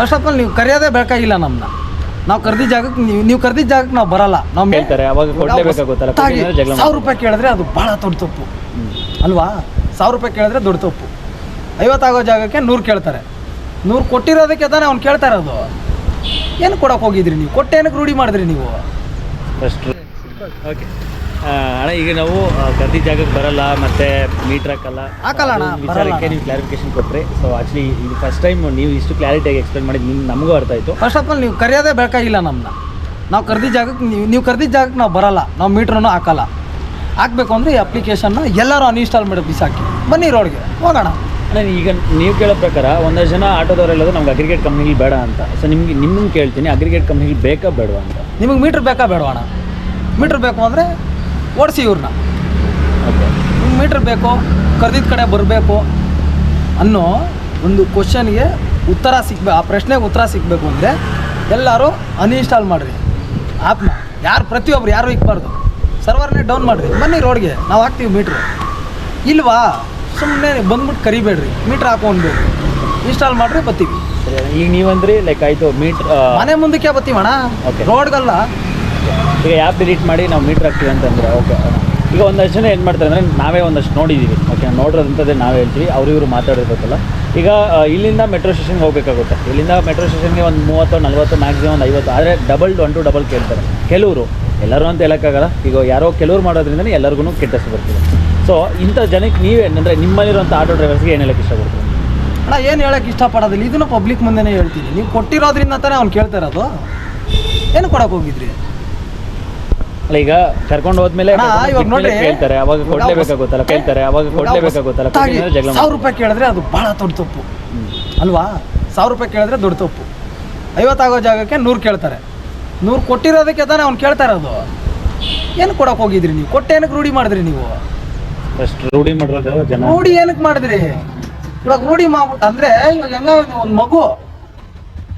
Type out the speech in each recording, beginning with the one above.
First of all ನೀವು ಕರೆಯೋದೇ ಬೇಕಾಗಿಲ್ಲ ನಮ್ಮನ್ನ ನಾವು ಕರೆದಿದ್ದ ಜಾಗಕ್ಕೆ ನೀವು ನೀವು ಕರೆದಿದ್ದ ಜಾಗಕ್ಕೆ ನಾವು ಬರಲ್ಲ. ನಾವು ಹೇಳ್ತಾರೆ ಅವಾಗ ಕೊಡ್ಲೇಬೇಕಾಗುತ್ತಲ್ಲ ಸಾವಿರ ರೂಪಾಯಿ ಕೇಳಿದ್ರೆ ಅದು ಭಾಳ ದೊಡ್ಡ ತಪ್ಪು. ಅಲ್ವಾ? ಸಾವಿರ ರೂಪಾಯಿ ಕೇಳಿದ್ರೆ ದೊಡ್ಡ ತಪ್ಪು. ಐವತ್ತಾಗೋ ಜಾಗಕ್ಕೆ ನೂರು ಕೇಳ್ತಾರೆ. ನೂರು ಕೊಟ್ಟಿರೋದಕ್ಕೆ ತಾನೇ ಅವ್ನು ಕೇಳ್ತಾರೆ ಅದು ಏನು ಕೊಡೋಕೆ ಹೋಗಿದ್ರಿ ನೀವು? ಕೊಟ್ಟೇನಕ್ಕೆ ರೂಢಿ ಮಾಡಿದ್ರಿ ನೀವು? ಫಸ್ಟ್ ಓಕೆ ಅಣ್ಣ ಈಗ ನಾವು ಗದ್ದಿ ಜಾಗಕ್ಕೆ ಬರಲ್ಲ ಮತ್ತೆ ಮೀಟರ್ ಹಾಕಲ್ಲ. ಹಾಕಲ್ಲ ಅಣ್ಣ, ಬರಲ್ಲ ವಿಚಾರಕ್ಕೆ ನೀವು ಕ್ಲಾರಿಫಿಕೇಶನ್ ಕೊಟ್ಟರೆ ಸೊ ಆಕ್ಚುಲಿ ಇದು ಫಸ್ಟ್ ಟೈಮ್ ನೀವು ಇಷ್ಟು ಕ್ಲಾರಿಟಿಯಾಗಿ ಎಕ್ಸ್ಪ್ಲೈನ್ ಮಾಡಿದ್ ನಿಮ್ಗೆ ನಮಗೂ ಅರ್ಥ ಆಯಿತು. ಫಸ್ಟ್ ಆಫ್ ಆಲ್ ನೀವು ಕರೆಯೋದೇ ಬೇಕಾಗಿಲ್ಲ ನಮ್ಮನ್ನ ನಾವು ಕರೆದಿದ್ದ ಜಾಗಕ್ಕೆ ನೀವು ನೀವು ಕರೆದಿದ್ದ ಜಾಗಕ್ಕೆ ನಾವು ಬರಲ್ಲ. ನಾವು ಮೀಟ್ರನ್ನು ಹಾಕಲ್ಲ. ಹಾಕಬೇಕು ಅಂದರೆ ಈ ಅಪ್ಲಿಕೇಶನ್ನ ಎಲ್ಲರೂ ಅನ್ಇನ್ಸ್ಟಾಲ್ ಮಾಡಿ ಬಿಸಾಕಿ. ಬನ್ನಿ ರೋಡ್ಗೆ ಹೋಗೋಣ. ಅಣ್ಣ ಈಗ ನೀವು ಕೇಳೋ ಪ್ರಕಾರ ಒಂದಷ್ಟು ಜನ ಆಟೋದವರೆಲ್ಲದು ನಮ್ಗೆ ಅಗ್ರಿಗೇಟ್ ಕಂಪ್ನಿಗೆ ಬೇಡ ಅಂತ. ಸೊ ನಿಮ್ಗೆ ನಿಮ್ಮನ್ನು ಕೇಳ್ತೀನಿ ಅಗ್ರಿಗೇಟ್ ಕಂಪ್ನಿಗೆ ಬೇಕಾ ಬೇಡವಾ ಅಂತ. ನಿಮಗೆ ಮೀಟ್ರ್ ಬೇಕಾ ಬೇಡವಾಣ ಮೀಟ್ರ್ ಬೇಕು ಅಂದರೆ ಓಡಿಸಿ ಇವ್ರನ್ನ. ಓಕೆ ನಿಮ್ಗೆ ಮೀಟ್ರ್ ಬೇಕು ಕರೆದಿದ್ದ ಕಡೆ ಬರಬೇಕು ಅನ್ನೋ ಒಂದು ಕ್ವಶನ್ಗೆ ಉತ್ತರ ಸಿಗ್ಬೇಕು ಆ ಪ್ರಶ್ನೆಗೆ ಉತ್ತರ ಸಿಗಬೇಕು ಅಂದರೆ ಎಲ್ಲರೂ ಅನ್ಇನ್ಸ್ಟಾಲ್ ಮಾಡಿರಿ. ಆ್ಯಪ್ನ ಯಾರು ಪ್ರತಿಯೊಬ್ರು ಯಾರು ಇಕ್ಬಾರ್ದು. ಸರ್ವರ್ನೇ ಡೌನ್ ಮಾಡಿರಿ. ಬನ್ನಿ ರೋಡ್ಗೆ ನಾವು ಹಾಕ್ತೀವಿ ಮೀಟ್ರ್. ಇಲ್ವಾ? ಸುಮ್ಮನೆ ಬಂದ್ಬಿಟ್ಟು ಕರಿಬೇಡ್ರಿ. ಮೀಟ್ರ್ ಹಾಕೊಂಡ್ಬೇಕು ಇನ್ಸ್ಟಾಲ್ ಮಾಡಿರಿ ಬತ್ತೀವಿ. ಈಗ ನೀವಂದ್ರಿ ಲೈಕ್ ಆಯಿತು ಮೀಟ್ರ್ ಮನೆ ಮುಂದಕ್ಕೆ ಬತ್ತೀವಣ್ಣ. ರೋಡ್ಗಲ್ಲ ಈಗ ಆ್ಯಪ್ ಡಿಲೀಟ್ ಮಾಡಿ ನಾವು ಮೀಟ್ರ್ ಹಾಕ್ತೀವಿ ಅಂತಂದರೆ ಓಕೆ ಈಗ ಒಂದಷ್ಟು ಜನ ಏನು ಮಾಡ್ತಾರೆ ಅಂದರೆ ನಾವೇ ಒಂದಷ್ಟು ನೋಡಿದ್ದೀವಿ ಓಕೆ ನೋಡಿರೋದಂಥದ್ದೇ ನಾವೇ ಹೇಳ್ತೀವಿ, ಅವರು ಇವರು ಮಾತಾಡಿರ್ಬೇಕಲ್ಲ ಈಗ ಇಲ್ಲಿಂದ ಮೆಟ್ರೋ ಸ್ಟೇಷನ್ಗೆ ಹೋಗಬೇಕಾಗುತ್ತೆ. ಇಲ್ಲಿಂದ ಮೆಟ್ರೋ ಸ್ಟೇಷನ್ಗೆ ಒಂದು ಮೂವತ್ತು, ನಲ್ವತ್ತು ಮ್ಯಾಕ್ಸಿಮಮ್ ಒಂದು ಐವತ್ತು, ಆದರೆ ಡಬಲ್ ಒನ್ ಟು ಡಬಲ್ ಕೇಳ್ತಾರೆ. ಕೆಲವರು, ಎಲ್ಲರೂ ಅಂತ ಹೇಳೋಕ್ಕಾಗಲ್ಲ. ಈಗ ಯಾರೋ ಕೆಲವ್ರು ಮಾಡೋದ್ರಿಂದಲೇ ಎಲ್ಲರಿಗೂ ಕೆಟ್ಟ ಬರ್ತದೆ. ಸೊ ಇಂಥ ಜನಕ್ಕೆ ನೀವೇ, ಅಂದರೆ ನಿಮ್ಮಲ್ಲಿರುವಂಥ ಆಟೋ ಡ್ರೈವರ್ಸ್ಗೆ ಏನು ಹೇಳಕ್ಕೆ ಇಷ್ಟಪಡ್ತೀವಿ ಅಣ್ಣ, ಏನು ಹೇಳಕ್ಕೆ ಇಷ್ಟಪಡೋದಿಲ್ಲ. ಇದನ್ನು ಪಬ್ಲಿಕ್ ಮುಂದೆನೇ ಹೇಳ್ತೀನಿ. ನೀವು ಕೊಟ್ಟಿರೋದ್ರಿಂದ ತಾನೇ ಅವ್ನು ಕೇಳ್ತಾ ಇರೋದು. ಏನು ಕೊಡೋಕೆ ಹೋಗಿದ್ರಿ? ಅಲ್ಲ ಈಗ ಕರ್ಕೊಂಡು ಹೋದ್ಮೇಲೆ ಇವಾಗ ನೋಡ್ರಿ, ಕೇಳ್ತಾರೆ. ಅವಾಗ ಕೊಡ್ಲೇಬೇಕಾಗುತ್ತಲ್ಲ ಕೇಳ್ತಾರೆ. ಅವಾಗ ಕೊಡ್ಲೇಬೇಕಾಗುತ್ತಲ್ಲ ಜಗಳ ಸಾವಿರ ರೂಪಾಯಿ ಕೇಳಿದ್ರೆ ಅದು ಭಾಳ ದೊಡ್ಡ ತಪ್ಪು. ಅಲ್ವಾ? ಸಾವಿರ ರೂಪಾಯಿ ಕೇಳಿದ್ರೆ ದೊಡ್ಡ ತಪ್ಪು. ಐವತ್ತಾಗೋ ಜಾಗಕ್ಕೆ ನೂರು ಕೇಳ್ತಾರೆ. ನೂರು ಕೊಟ್ಟಿರೋದಕ್ಕೆ ತಾನೇ ಅವ್ನು ಕೇಳ್ತಾ ಇರೋದು ಏನು ಕೊಡಕ್ ಹೋಗಿದ್ರಿ ನೀವು? ಕೊಟ್ಟೆ ಏನಕ್ಕೆ ರೂಢಿ ಮಾಡಿದ್ರಿ ನೀವು? ಫಸ್ಟ್ ರೂಢಿ ಮಾಡಿರೋದು ಜನ. ರೂಢಿ ಏನಕ್ಕೆ ಮಾಡಿದ್ರಿ? ಇವಾಗ ರೂಢಿ ಮಾಡ್ಬಿಟ್ಟು ಅಂದ್ರೆ ಇವಾಗ ಹೆಂಗ ಒಂದು ಮಗು.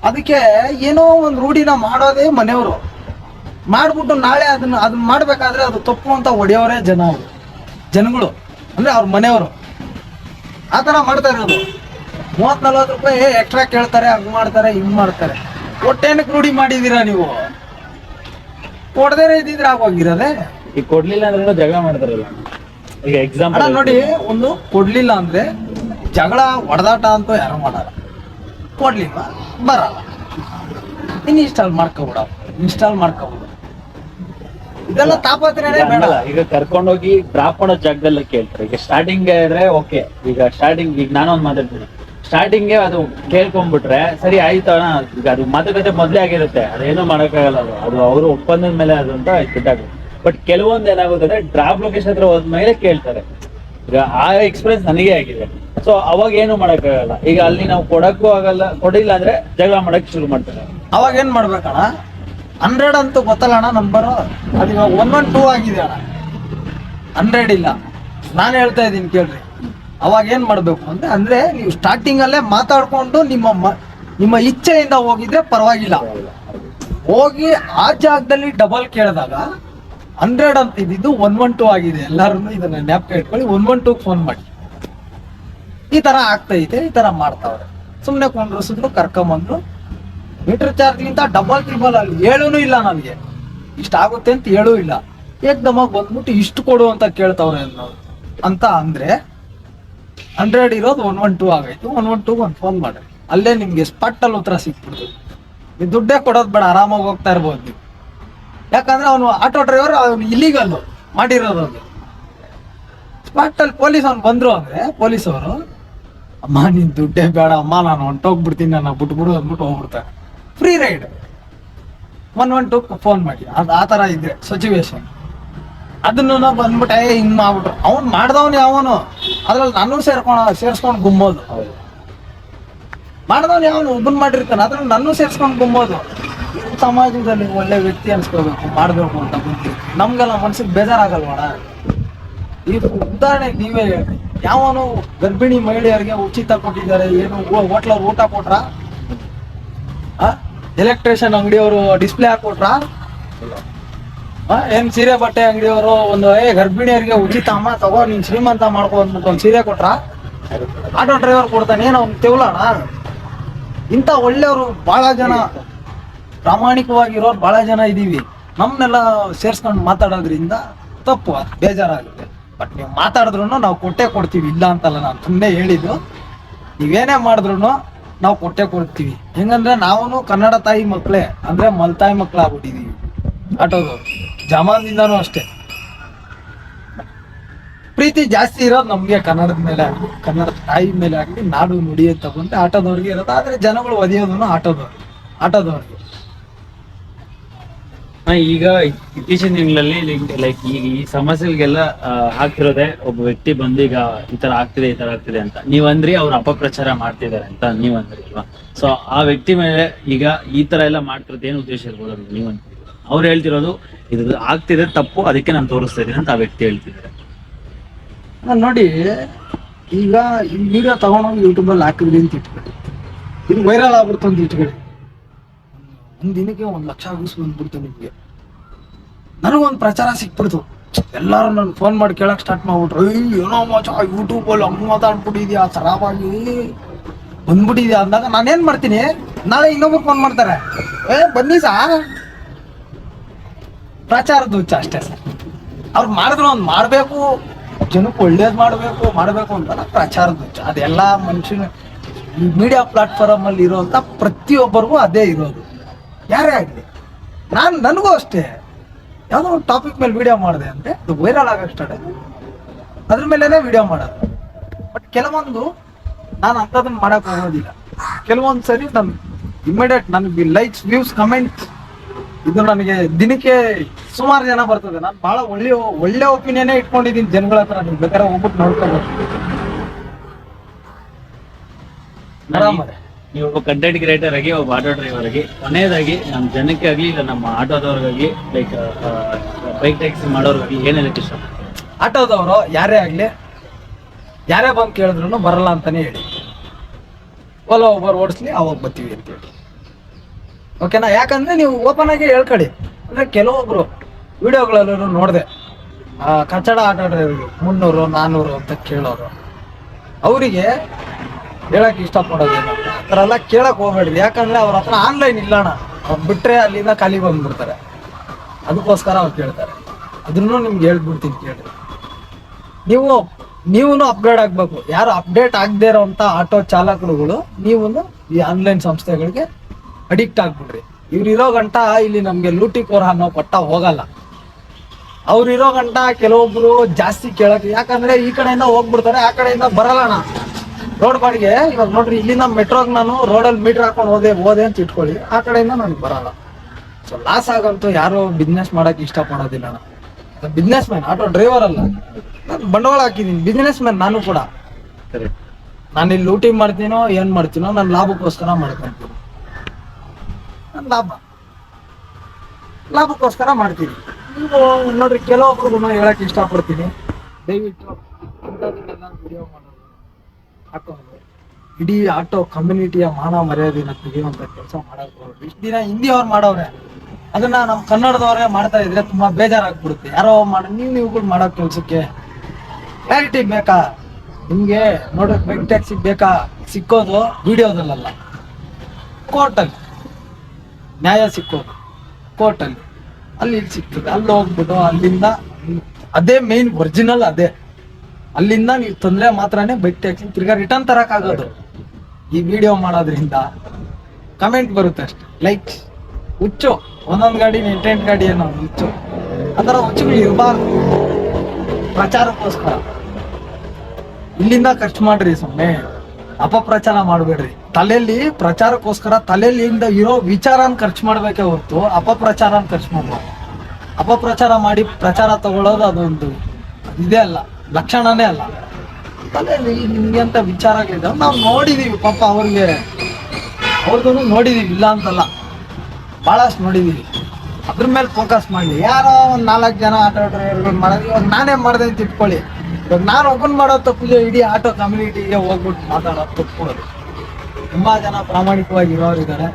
ಅದಕ್ಕೆ ಏನೋ ಒಂದು ರೂಢಿನ ಮಾಡೋದೇ ಮನೆಯವರು. ಮಾಡ್ಬಿಟ್ಟು ನಾಳೆ ಅದನ್ನ ಅದನ್ನ ಮಾಡ್ಬೇಕಾದ್ರೆ ಅದು ತಪ್ಪು ಅಂತ ಹೊಡೆಯೋರೇ ಜನ ಅವರು. ಜನಗಳು. ಅಂದ್ರೆ ಅವ್ರ ಮನೆಯವರು. ಆ ಥರ ಮಾಡ್ತಾ ಇರೋದು. ಮೂವತ್ ನಲ್ವತ್ತು ರೂಪಾಯಿ ಎಕ್ಸ್ಟ್ರಾ ಕೇಳ್ತಾರೆ ಹಂಗ್ ಮಾಡ್ತಾರೆ ಹಿಂಗ್ ಮಾಡ್ತಾರೆ. ಹೊಟ್ಟೆನಕ್ಕೆ ರೂಢಿ ಮಾಡಿದೀರಾ ನೀವು? ಕೊಡದೇ ಇದ್ದಿದ್ರೆ ಆಗೋಗಿರೋದೆ? ಈಗ ಕೊಡ್ಲಿಲ್ಲ ಅಂದ್ರೆ ಜಗಳ ಮಾಡ್ತಾರಲ್ಲ. ಈಗ ಎಕ್ಸಾಂಪಲ್ ನೋಡಿ ಒಂದು ಕೊಡ್ಲಿಲ್ಲ ಅಂದ್ರೆ ಜಗಳ ಹೊಡೆದಾಟ ಅಂತ ಯಾರು ಮಾಡಲ್ಲ ಕೊಡ್ಲಿಲ್ಲ ಬರಲ್ಲ. ಇನ್ ಇನ್ಸ್ಟಾಲ್ ಮಾಡ್ಕೊಬಿಡ ಇನ್ಸ್ಟಾಲ್ ಮಾಡ್ಕೊಬಿಡು ಇದೆಲ್ಲ ತಾಪತ್ರೆನೇ ಬೇಡ. ಈಗ ಕರ್ಕೊಂಡೋಗಿ ಡ್ರಾಪ್ ಮಾಡೋ ಜಾಗದಲ್ಲೇ ಕೇಳ್ತಾರೆ. ಈಗ ಸ್ಟಾರ್ಟಿಂಗ್ ಇದ್ರೆ ಓಕೆ ಈಗ ಸ್ಟಾರ್ಟಿಂಗ್ ಈಗ ನಾನು ಒಂದು ಮಾತಾಡ್ತೀನಿ ಸ್ಟಾರ್ಟಿಂಗ್ಗೆ ಅದು ಕೇಳ್ಕೊಂಡ್ಬಿಟ್ರೆ ಸರಿ ಆಯ್ತು ಅಣ್ಣ. ಈಗ ಅದು ಮಾತುಕತೆ ಮೊದಲೇ ಆಗಿರುತ್ತೆ. ಅದೇನು ಮಾಡೋಕ್ಕಾಗಲ್ಲ ಅದು. ಅದು ಅವರು ಒಪ್ಪಂದದ ಮೇಲೆ ಅದು ಅಂತ ಬಿಟ್ಟಾಗ ಬಟ್ ಕೆಲವೊಂದು ಏನಾಗುತ್ತೆ ಡ್ರಾಪ್ ಲೊಕೇಶನ್ ಹತ್ರ ಹೋದ್ಮೇಲೆ ಕೇಳ್ತಾರೆ. ಈಗ ಆ ಎಕ್ಸ್ಪೀರಿಯನ್ಸ್ ನನಗೆ ಆಗಿದೆ. ಸೊ ಅವಾಗ ಏನು ಮಾಡೋಕ್ಕಾಗಲ್ಲ. ಈಗ ಅಲ್ಲಿ ನಾವು ಕೊಡಕ್ಕೂ ಆಗಲ್ಲ ಕೊಡಿಲ್ಲ ಅಂದ್ರೆ ಜಗಳ ಮಾಡಕ್ ಶುರು ಮಾಡ್ತಾರೆ. ಅವಾಗ ಏನ್ ಮಾಡ್ಬೇಕಣ್ಣ? ಹಂಡ್ರೆಡ್ ಅಂತೂ ಗೊತ್ತಲ್ಲ ಅಣ್ಣ ನಂಬರು ಅದು ಇವಾಗ ಒನ್ ಒನ್ ಟೂ ಆಗಿದೆ ಅಣ್ಣ. ಹಂಡ್ರೆಡ್ ಇಲ್ಲ. ನಾನು ಹೇಳ್ತಾ ಇದ್ದೀನಿ ಕೇಳ್ರಿ. ಅವಾಗ ಏನು ಮಾಡಬೇಕು ಅಂದರೆ ಅಂದರೆ ನೀವು ಸ್ಟಾರ್ಟಿಂಗಲ್ಲೇ ಮಾತಾಡಿಕೊಂಡು ನಿಮ್ಮ ಮ- ನಿಮ್ಮ ಇಚ್ಛೆಯಿಂದ ಹೋಗಿದ್ರೆ ಪರವಾಗಿಲ್ಲ. ಹೋಗಿ ಆ ಜಾಗದಲ್ಲಿ ಡಬಲ್ ಕೇಳಿದಾಗ ಹಂಡ್ರೆಡ್ ಅಂತ ಇದ್ದಿದ್ದು ಒನ್ ಒನ್ ಟೂ ಆಗಿದೆ. ಎಲ್ಲರೂ ಇದನ್ನ ಜ್ಞಾಪಕ ಇಟ್ಕೊಳ್ಳಿ. ಒನ್ ಒನ್ ಟೂ ಫೋನ್ ಮಾಡಿ. ಈ ತರ ಆಗ್ತೈತೆ, ಈ ತರ ಮಾಡ್ತಾವ್ರೆ. ಸುಮ್ಮನೆ ಕೊಂಡ್ರಸಿದ್ರು ಕರ್ಕೊಂಬಂದ್ರು. ಮೀಟರ್ ಚಾರ್ಜ್ಗಿಂತ ಡಬಲ್ ಟ್ರಿಬಲ್ ಅಲ್ಲಿ ಹೇಳೂ ಇಲ್ಲ ನನಗೆ. ಇಷ್ಟ ಆಗುತ್ತೆ ಅಂತ ಹೇಳೂ ಇಲ್ಲ. ಏಕ್ದಮಾಗ್ ಬಂದ್ಬಿಟ್ಟು ಇಷ್ಟು ಕೊಡು ಅಂತ ಕೇಳ್ತಾವ್ರೆ ಅಂತ ಅಂದ್ರೆ ಹಂಡ್ರೆಡ್ ಇರೋದು ಒನ್ ಒನ್ ಟೂ ಆಗೈತು. ಒನ್ ಒನ್ ಟೂ ಒಂದು ಫೋನ್ ಮಾಡ್ರಿ. ಅಲ್ಲೇ ನಿಮ್ಗೆ ಸ್ಪಟ್ ಅಲ್ಲಿ ಉತ್ತರ ಸಿಕ್ಬಿಡ್ತು ನೀವು ದುಡ್ಡೇ ಕೊಡೋದು ಬೇಡ, ಆರಾಮಾಗಿ ಹೋಗ್ತಾ ಇರ್ಬೋದು ನೀವು. ಯಾಕಂದ್ರೆ ಅವನು ಆಟೋ ಡ್ರೈವರ್ ಅವನು ಇಲ್ಲಿಗಲ್ಲು ಮಾಡಿರೋದು ಅದು. ಸ್ಪಾಟ್ ಅಲ್ಲಿ ಪೊಲೀಸ್ ಅವ್ನು ಬಂದ್ರು ಅಂದ್ರೆ ಪೊಲೀಸ್ ಅವರು, ಅಮ್ಮ, ನಿನ್ ದುಡ್ಡೇ ಬೇಡ, ಅಮ್ಮ, ನಾನು ಹೊಂಟೋಗ್ಬಿಡ್ತೀನಿ ನಾನು ಬಿಟ್ಬಿಡು, ಅಂದ್ಬಿಟ್ಟು ಹೋಗ್ಬಿಡ್ತಾರೆ. Free ride one one two phone ಮಾಡಿ. ಅದು ಆ ಥರ ಇದೆ ಸಿಚುವೇಶನ್ ಅದನ್ನು ಬಂದ್ಬಿಟ್ಟೆ ಹಿಂಗೆ ಮಾಡ್ಬಿಟ್ರು. ಅವ್ನು ಮಾಡ್ದವನು ಯಾವನು? ಅದ್ರಲ್ಲಿ ನಾನು ಸೇರ್ಕೊಳ, ಸೇರ್ಸ್ಕೊಂಡು ಗುಮ್ಮೋದು ಮಾಡ್ದವನು ಯಾವನು? ಒಬ್ಬನ್ ಮಾಡಿರ್ತಾನೆ. ಅದ್ರಲ್ಲಿ ನನ್ನ ಸೇರ್ಸ್ಕೊಂಡು ಗುಮ್ಮೋದು ಸಮಾಜದಲ್ಲಿ ಒಳ್ಳೆ ವ್ಯಕ್ತಿ ಅನ್ಸ್ಕೋಬೇಕು. ಮಾಡಬೇಕು ಅಂತ ಬಂದು ನಮ್ಗೆಲ್ಲ ಮನ್ಸಿಗೆ ಬೇಜಾರಾಗಲ್ವಣ ಈ ಉದಾಹರಣೆಗೆ ನೀವೇ ಹೇಳಿ. ಯಾವನು ಗರ್ಭಿಣಿ ಮಹಿಳೆಯರಿಗೆ ಉಚಿತ ಕೊಟ್ಟಿದ್ದಾರೆ. ಏನು ಹೋಟ್ಲವ್ರು ಊಟ ಕೊಟ್ರ? ಎಲೆಕ್ಟ್ರಿಷಿಯನ್ ಅಂಗಡಿಯವರು ಡಿಸ್ಪ್ಲೇ ಹಾಕೊಟ್ರ? ಏನ್ ಸೀರೆ ಬಟ್ಟೆ ಅಂಗಡಿಯವರು ಒಂದು, ಏ, ಗರ್ಭಿಣಿಯರಿಗೆ ಉಚಿತ ಅಮ್ಮ, ತಗೋ, ನೀನ್ ಶ್ರೀಮಂತ ಮಾಡ್ಕೊ ಅಂದ್ಬಿಟ್ಟು ಒಂದು ಸೀರೆ ಕೊಟ್ರ? ಆಟೋ ಡ್ರೈವರ್ ಕೊಡ್ತಾನೆ, ಏನೋ ಅವ್ನು ತೆವಲಣ? ಇಂಥ ಒಳ್ಳೆಯವರು ಬಹಳ ಜನ, ಪ್ರಾಮಾಣಿಕವಾಗಿರೋರು ಬಹಳ ಜನ ಇದೀವಿ. ನಮ್ಮನ್ನೆಲ್ಲ ಸೇರ್ಸ್ಕೊಂಡು ಮಾತಾಡೋದ್ರಿಂದ ತಪ್ಪು ಬೇಜಾರಾಗುತ್ತೆ. ಬಟ್ ನೀವು ಮಾತಾಡಿದ್ರು ನಾವು ಕೊಟ್ಟೆ ಕೊಡ್ತೀವಿ, ಇಲ್ಲ ಅಂತಲ್ಲ ನಾನು ಸುಮ್ಮನೆ ಹೇಳಿದ್ದು. ನೀವೇನೇ ಮಾಡಿದ್ರು ನಾವು ಕೊಟ್ಟೆ ಕೊಡ್ತೀವಿ. ಹೆಂಗಂದ್ರೆ ನಾವು ಕನ್ನಡ ತಾಯಿ ಮಕ್ಕಳೇ ಅಂದ್ರೆ ಮಲ್ತಾಯಿ ಮಕ್ಕಳು ಆಗ್ಬಿಟ್ಟಿದೀವಿ ಆಟೋದವ್ರು ಜಮಾನ್ದಿಂದನೂ ಅಷ್ಟೇ. ಪ್ರೀತಿ ಜಾಸ್ತಿ ಇರೋದು ನಮ್ಗೆ ಕನ್ನಡದ ಮೇಲೆ ಆಗಲಿ, ಕನ್ನಡ ತಾಯಿ ಮೇಲೆ ಆಗಲಿ, ನಾಡು ನುಡಿ ಅಂತ ಬಂದ್ರೆ ಆಟೋದವ್ರಿಗೆ ಇರೋದು. ಆದ್ರೆ ಜನಗಳು ಒದೆಯೋದನ್ನು ಆಟೋದವ್ರು, ಆಟೋದವ್ರಿಗೆ. ಈಗ ಇತ್ತೀಚಿನ ದಿನಗಳಲ್ಲಿ ಲೈಕ್ ಈಗ ಈ ಸಮಸ್ಯೆಗಳಿಗೆಲ್ಲ ಆ, ಹಾಕ್ತಿರೋದೇ ಒಬ್ಬ ವ್ಯಕ್ತಿ ಬಂದು ಈಗ ಈ ತರ ಆಗ್ತಿದೆ ಈ ತರ ಆಗ್ತಿದೆ ಅಂತ. ನೀವ್ ಅಂದ್ರಿ ಅವ್ರು ಅಪಪ್ರಚಾರ ಮಾಡ್ತಿದ್ದಾರೆ ಅಂತ ನೀವ್ ಅಂದ್ರಿಲ್ವಾ ಸೊ ಆ ವ್ಯಕ್ತಿ ಮೇಲೆ ಈಗ ಈ ತರ ಎಲ್ಲ ಮಾಡ್ತಿರೋದು ಏನು ಉದ್ದೇಶ ಇರ್ಬೋದು ಅಂತ ನೀವ್ ಅಂತೀರಿ ಅವ್ರು ಹೇಳ್ತಿರೋದು ಇದು ಆಗ್ತಿದೆ ತಪ್ಪು ಅದಕ್ಕೆ ನಾನು ತೋರಿಸ್ತಾ ಇದೀನಿ ಅಂತ ಆ ವ್ಯಕ್ತಿ ಹೇಳ್ತಿದ್ದಾರೆ. ನೋಡಿ ಈಗ ಈ ವಿಡಿಯೋ ತಗೊಂಡೋಗಿ ಯೂಟ್ಯೂಬಲ್ಲಿ ಹಾಕಿದ್ರಿ ಅಂತ ಇಟ್ಕೊಳ್ಳಿ ಇದು ವೈರಲ್ ಆಗ್ಬಿಡ್ತು ಅಂತ ಇಟ್ಕೊಳ್ಳಿ ಒಂದ್ ದಿನಕ್ಕೆ ಒಂದ್ ಲಕ್ಷ ವ್ಯೂಸ್ ಬಂದ್ಬಿಡ್ತು ನಿಮಗೆ. ನನಗೊಂದು ಪ್ರಚಾರ ಸಿಕ್ಬಿಡ್ತು. ಎಲ್ಲಾರು ನನ್ ಫೋನ್ ಮಾಡಿ ಕೇಳಕ್ ಸ್ಟಾರ್ಟ್ ಮಾಡ್ಬಿಟ್ರು. ಏನೋ ಮಚ ಯೂಟ್ಯೂಬ್ ಅಲ್ಲಿ ಹಂಗ್ ಮಾತಾಡ್ಬಿಟ್ಟಿದ್ಯಾ ಸರಾವಾಗಿ ಬಂದ್ಬಿಟ್ಟಿದ್ಯಾ ಅಂದಾಗ ನಾನೇನ್ ಮಾಡ್ತೀನಿ? ನಾಳೆ ಇನ್ನೊಬ್ರು ಫೋನ್ ಮಾಡ್ತಾರೆ. ಏ, ಬನ್ನಿ ಸಾ. ಪ್ರಚಾರದ ಹುಚ್ಚ ಅಷ್ಟೇ ಸರ್. ಅವ್ರು ಮಾಡಿದ್ರು ಒಂದು ಮಾಡಬೇಕು. ಜನಕ್ಕೆ ಒಳ್ಳೇದು ಮಾಡಬೇಕು ಮಾಡಬೇಕು ಅಂತ ಪ್ರಚಾರದ ಹುಚ್ಚ. ಅದೆಲ್ಲ ಮನುಷ್ಯನ ಮೀಡಿಯಾ ಪ್ಲಾಟ್ಫಾರ್ಮ್ ಅಲ್ಲಿ ಇರುವಂತ ಪ್ರತಿಯೊಬ್ಬರಿಗೂ ಅದೇ ಇರೋದು. ಯಾರೇ ಆಗಲಿ. ನಾನು ನನಗೂ ಅಷ್ಟೇ. ಯಾವುದೋ ಒಂದು ಟಾಪಿಕ್ ಮೇಲೆ ವಿಡಿಯೋ ಮಾಡಿದೆ ಅಂದರೆ ಅದು ವೈರಲ್ ಆಗಕ್ಕೆ ಸ್ಟಾರ್ಟ್ ಆಯಿತು ಅದ್ರ ಮೇಲೇ ವಿಡಿಯೋ ಮಾಡೋದು. ಬಟ್ ಕೆಲವೊಂದು ನಾನು ಅಂಥದನ್ನು ಮಾಡೋಕೆ ಹೋಗೋದಿಲ್ಲ. ಕೆಲವೊಂದು ಸರಿ ನಾನು ಇಮಿಡಿಯೇಟ್ ನನಗೆ ಲೈಕ್ಸ್ ವ್ಯೂಸ್ ಕಮೆಂಟ್ಸ್ ಇದು ನನಗೆ ದಿನಕ್ಕೆ ಸುಮಾರು ಜನ ಬರ್ತದೆ. ನಾನು ಭಾಳ ಒಳ್ಳೆಯ, ಒಳ್ಳೆ ಒಪಿನಿಯನ್ನೇ ಇಟ್ಕೊಂಡಿದ್ದೀನಿ ಜನಗಳ ಹತ್ರ. ನೀವು ಬೇಕಾದ್ರೆ ಹೋಗ್ಬಿಟ್ಟು ನೋಡ್ಕೊಬೋದು. ಆರಾಮದೆ. ನೀವು ಒಬ್ಬ ಕಂಟೆಂಟ್ ಕ್ರಿಯೇಟರ್ ಆಗಿ, ಒಬ್ಬ ಆಟೋ ಡ್ರೈವರ್ ಆಗಿ, ಕೊನೆಯದಾಗಿ ನಮ್ಮ ಜನಕ್ಕೆ ಆಗ್ಲಿ, ಇಲ್ಲ ನಮ್ಮ ಆಟೋದವ್ರಿಗಾಗಿ ಲೈಕ್ ಬೈಕ್ ಟ್ಯಾಕ್ಸಿ ಮಾಡೋರ್ಗಾಗಿ ಏನ್ ಹೇಳಕ್ಕೆ ಇಷ್ಟ? ಆಟೋದವರು ಯಾರೇ ಆಗ್ಲಿ, ಯಾರೇ ಬಂದು ಕೇಳಿದ್ರು ಬರಲ್ಲ ಅಂತಾನೆ ಹೇಳಿ. ಓಲಾ ಒಬ್ಬರು ಓಡಿಸ್ಲಿ ಅವಾಗ ಬರ್ತೀವಿ ಅಂತ ಹೇಳಿ. ಓಕೆನಾ ಯಾಕಂದ್ರೆ ನೀವು ಓಪನ್ ಆಗಿ ಹೇಳ್ಕೊಳ್ಳಿ. ಅಂದ್ರೆ ಕೆಲವೊಬ್ರು ವಿಡಿಯೋಗಳಲ್ಲೂ ನೋಡಿದೆ. ಕಚ್ಚಡ ಆಟೋ ಡ್ರೈವರ್ ಮುನ್ನೂರು ನಾನ್ನೂರು ಅಂತ ಕೇಳೋರು. ಅವರಿಗೆ ಹೇಳಕ್ ಇಷ್ಟಪಡೋದು ಆ ಥರ ಎಲ್ಲ ಕೇಳಕ್ ಹೋಗ್ಬೇಡ್ರಿ. ಯಾಕಂದ್ರೆ ಅವ್ರ ಹತ್ರ ಆನ್ಲೈನ್ ಇಲ್ಲಣ್ಣ ಅವ್ರು ಬಿಟ್ರೆ ಅಲ್ಲಿಂದ ಖಾಲಿ ಬಂದ್ಬಿಡ್ತಾರೆ. ಅದಕ್ಕೋಸ್ಕರ ಅವ್ರು ಕೇಳ್ತಾರೆ. ಅದನ್ನು ನಿಮ್ಗೆ ಹೇಳ್ಬಿಡ್ತೀನಿ ಕೇಳಿ ನೀವು ನೀವು ಅಪ್ಗ್ರೇಡ್ ಆಗ್ಬೇಕು. ಯಾರು ಅಪ್ಡೇಟ್ ಆಗದೆ ಇರೋಂಥ ಆಟೋ ಚಾಲಕರುಗಳು ನೀವು ಈ ಆನ್ಲೈನ್ ಸಂಸ್ಥೆಗಳಿಗೆ ಅಡಿಕ್ಟ್ ಆಗ್ಬಿಡ್ರಿ. ಇವ್ರು ಇರೋ ಗಂಟ ಇಲ್ಲಿ ನಮಗೆ ಲೂಟಿ ಕೋರ ಅನ್ನೋ ಪಟ್ಟ ಹೋಗಲ್ಲ. ಅವ್ರು ಇರೋ ಗಂಟ ಕೆಲವೊಬ್ರು ಜಾಸ್ತಿ ಕೇಳಕ್ಕೆ ಯಾಕಂದ್ರೆ ಈ ಕಡೆಯಿಂದ ಹೋಗ್ಬಿಡ್ತಾರೆ, ಆ ಕಡೆಯಿಂದ ಬರಲ್ಲಣ್ಣ ರೋಡ್ ಬಾಡಿಗೆ ಇವಾಗ ನೋಡ್ರಿ ಇಲ್ಲಿಂದ ಮೆಟ್ರೋಗ್ ನಾನು ರೋಡಲ್ಲಿ ಮೀಟರ್ ಹಾಕೊಂಡು ಹೋದೆ ಹೋದೆ ಅಂತ ಇಟ್ಕೊಳ್ಳಿ. ಆ ಕಡೆಯಿಂದ ನನಗೆ ಬರಲ್ಲ. ಸೊ ಲಾಸ್ ಆಗಂತೂ ಯಾರು ಬಿಸ್ನೆಸ್ ಮಾಡಕ್ ನಾನು. ಬಿಸ್ನೆಸ್ ಮ್ಯಾನ್ ಆಟೋ ಡ್ರೈವರ್ ಅಲ್ಲ. ನಾನು ಬಂಡವಾಳ ಹಾಕಿದ್ದೀನಿ ಬಿಸ್ನೆಸ್ ಮ್ಯಾನ್ ನಾನು ಕೂಡ. ಸರಿ ನಾನು ಇಲ್ಲಿ ಲೂಟಿ ಮಾಡ್ತೀನೋ ಏನ್ ಮಾಡ್ತೀನೋ ನಾನು ಲಾಭಕ್ಕೋಸ್ಕರ ಮಾಡ್ಕೊಂತೀನಿ. ನನ್ನ ಲಾಭ. ಲಾಭಕ್ಕೋಸ್ಕರ ಮಾಡ್ತೀನಿ. ನೀವು ನೋಡ್ರಿ ಕೆಲವೊಬ್ರು ಹೇಳಕ್ ಇಷ್ಟಪಡ್ತೀನಿ. ದಯವಿಟ್ಟು ವಿಡಿಯೋ ಮಾಡೋದು. ಹಾಕೋದು. ಇಡೀ ಆಟೋ ಕಮ್ಯುನಿಟಿಯ ಮಾನ ಮರ್ಯಾದೆನ ತೆಗೆಯುವಂತ ಕೆಲಸ ಮಾಡೋದು ಇಷ್ಟು ದಿನ ಹಿಂದಿಯವ್ರು ಮಾಡೋರೆ ಅದನ್ನ ನಮ್ಮ ಕನ್ನಡದವ್ರೆ ಮಾಡ್ತಾ ಇದ್ರೆ ತುಂಬಾ ಬೇಜಾರಾಗ್ಬಿಡುತ್ತೆ. ಯಾರೋ ಮಾಡ, ನೀವು ನೀವುಗಳು ಮಾಡೋ ಕೆಲ್ಸಕ್ಕೆ ಕ್ಲಾರಿಟಿ ಬೇಕಾ? ನಿಮ್ಗೆ ನೋಡಿ ಬೈಕ್ ಟ್ಯಾಕ್ಸಿ ಬೇಕಾ? ಸಿಕ್ಕೋದು ವಿಡಿಯೋದಲ್ಲ ಕೋರ್ಟಲ್ಲಿ. ನ್ಯಾಯ ಸಿಕ್ಕೋದು. ಕೋರ್ಟಲ್ಲಿ. ಅಲ್ಲಿ ಇಲ್ಲಿ ಸಿಗ್ತದೆ ಅಲ್ಲಿ ಹೋಗ್ಬಿಟ್ಟು ಅಲ್ಲಿಂದ ಅದೇ ಮೇನ್ ಒರಿಜಿನಲ್ ಅದೇ. ಅಲ್ಲಿಂದ ನೀವು ತೊಂದರೆ ಮಾತ್ರನೇ ಬೈಕ್ ಟ್ಯಾಕ್ಸಿ ತಿರ್ಗಾ ರಿಟರ್ನ್ ತರಕ್ ಆಗೋದು. ಈ ವಿಡಿಯೋ ಮಾಡೋದ್ರಿಂದ ಕಮೆಂಟ್ ಬರುತ್ತೆ ಅಷ್ಟೆ. ಲೈಕ್ ಹುಚ್ಚು. ಒಂದೊಂದು ಗಾಡಿ ಎಂಟೆಂಟು ಗಾಡಿ ಏನೋ ಹುಚ್ಚು. ಥರ ಹುಚ್ಚುಗಳು ಇರಬಾರ್ದು. ಪ್ರಚಾರಕ್ಕೋಸ್ಕರ. ಇಲ್ಲಿಂದ ಖರ್ಚು ಮಾಡ್ರಿ ಸುಮ್ಮನೆ ಅಪಪ್ರಚಾರ ಮಾಡಬೇಡ್ರಿ. ತಲೆಯಲ್ಲಿ ಪ್ರಚಾರಕ್ಕೋಸ್ಕರ ತಲೆಯಲ್ಲಿಂದ ಇರೋ ವಿಚಾರನ ಖರ್ಚು ಮಾಡಬೇಕೇ ಹೊರತು ಅಪಪ್ರಚಾರನ ಖರ್ಚು ಮಾಡ್ಬಾರ್ದು. ಅಪಪ್ರಚಾರ ಮಾಡಿ ಪ್ರಚಾರ ತಗೊಳ್ಳೋದು ಅದೊಂದು. ಇದೇ ಅಲ್ಲ. ಲಕ್ಷಣನೇ ಅಲ್ಲ. ತಲೆಯಲ್ಲಿ ನಿಮ್ಗೆ ಅಂತ ಆಗಲಿದೆ ನಾವು ನೋಡಿದೀವಿ, ಪಾಪ ಅವ್ರಿಗೆ. ಅವ್ರದ್ದು ನೋಡಿದೀವಿ, ಇಲ್ಲ ಅಂತಲ್ಲ. ಭಾಳಷ್ಟು ನೋಡಿದೀವಿ. ಅದ್ರ ಮೇಲೆ ಫೋಕಸ್ ಮಾಡಿ ಯಾರೋ ಒಂದು ನಾಲ್ಕು ಜನ ಆಟೋ ಡ್ರೈವರ್ಗಳು ಮಾಡೋದು ಇವಾಗ ನಾನೇ ಮಾಡಿದೆ ಅಂತ ಇಟ್ಕೊಳ್ಳಿ. ಇವಾಗ ನಾನು ಒಬ್ಬನ್ ಮಾಡೋ ತಪ್ಪಿಗೆ ಇಡೀ ಆಟೋ ಕಮ್ಯುನಿಟಿಗೆ ಹೋಗ್ಬಿಟ್ಟು ಮಾತಾಡೋದು ತಪ್ಪು ತುಂಬ ಜನ ಪ್ರಾಮಾಣಿಕವಾಗಿ ಇರೋರು ಇದ್ದಾರೆ